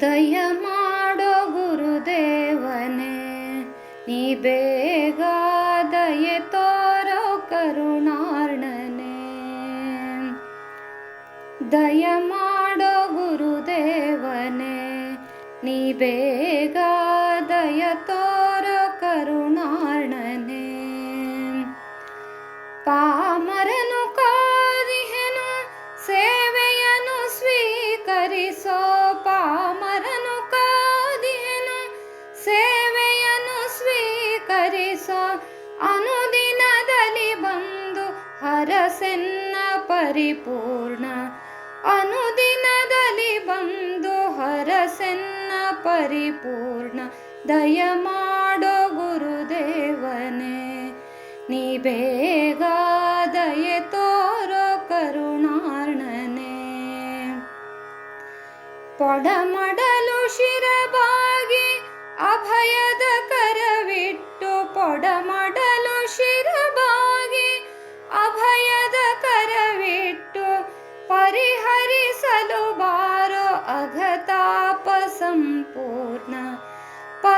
ದಯ ಮಾಡೋ ಗುರುದೇವನೇ, ನೀ ಬೇಗ ದಯೆ ತೋರೋ ಕರುಣಾರ್ಣನೆ. ದಯ ಮಾಡೋ ಗುರುದೇವನೇ, ನೀ ಬೇಗ ದಯ ತೋರೋ ಕರುಣಾರ್ಣನೆ ಅನುದಿನದಲ್ಲಿ ಬಂದು ಹರಸೆನ್ನ ಪರಿಪೂರ್ಣ. ಅನುದಿನದಲ್ಲಿ ಬಂದು ಹರಸೆನ್ನ ಪರಿಪೂರ್ಣ. ದಯ ಮಾಡೋ ಗುರುದೇವನೇ, ನೀ ಬೇಗ ದಯೆ ತೋರೋ ಕರುಣಾರ್ಣನೆ. ಪೊಡಮಡಲು ಶಿರಬಾಗಿ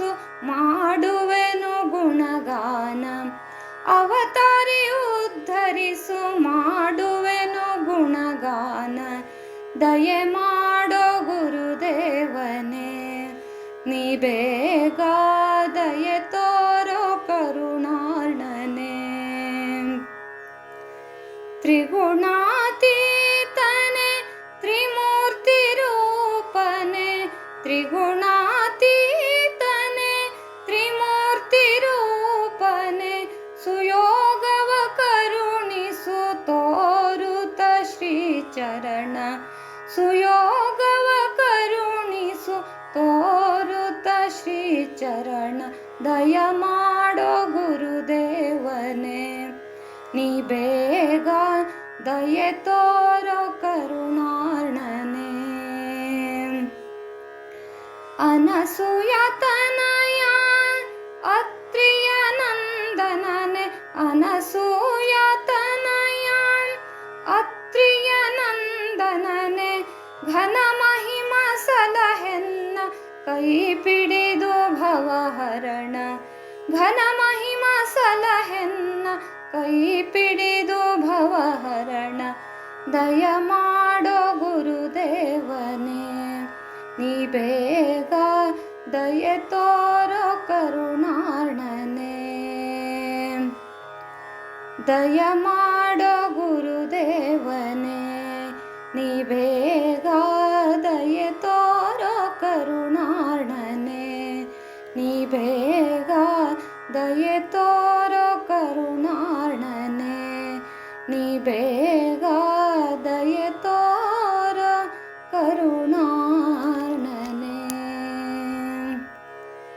ಉದ್ಧರಿಸು ಮಾಡುವೆನು ಗುಣಗಾನ. ಅವತಾರಿ ಉದ್ಧರಿಸು ಮಾಡುವೆನು ಗುಣಗಾನ. ದಯೆ ಮಾಡೋ ಗುರುದೇವನೇ, ನೀ ಬೇಗ ದಯೆ ತೋರೋ ಕರುಣಾರ್ಣನೆ. ತ್ರಿಗುಣಾತೀತನೆ ಶ್ರೀಚರಣ ದಯ ಮಾಡೋ ಗುರುದೇವನೇ ನೀ ಬೇಗ ದಯೆ ತೋರೋ ಕರುಣಾರ್ಣನೆ ಅನಸೂಯ ತನಯ ಅತ್ರಿಯ ನಂದನನೆ ಅನಸೂಯ ತನಯ ಅತ್ರಿಯ ನಂದನನೆ ಘನ ಮಹಿಮ ಸಲಹೆನ್ನ ಕೈ ಪಿಡಿದು ಭವಹರಣ, ಘನ ಮಹಿಮ ಸಲಹೆನ್ನ ಕೈ ಪಿಡಿದು ಭವಹರಣ, ದಯ ಮಾಡೋ ಗುರುದೇವನೇ, ನೀ ಬೇಗ ದಯೆ ತೋರೋ ಕರುಣಾರ್ಣನೆ. ದಯ ಮಾಡೋ ಗುರುದೇವನೇ, ನೀ ಬೇಗ 的越多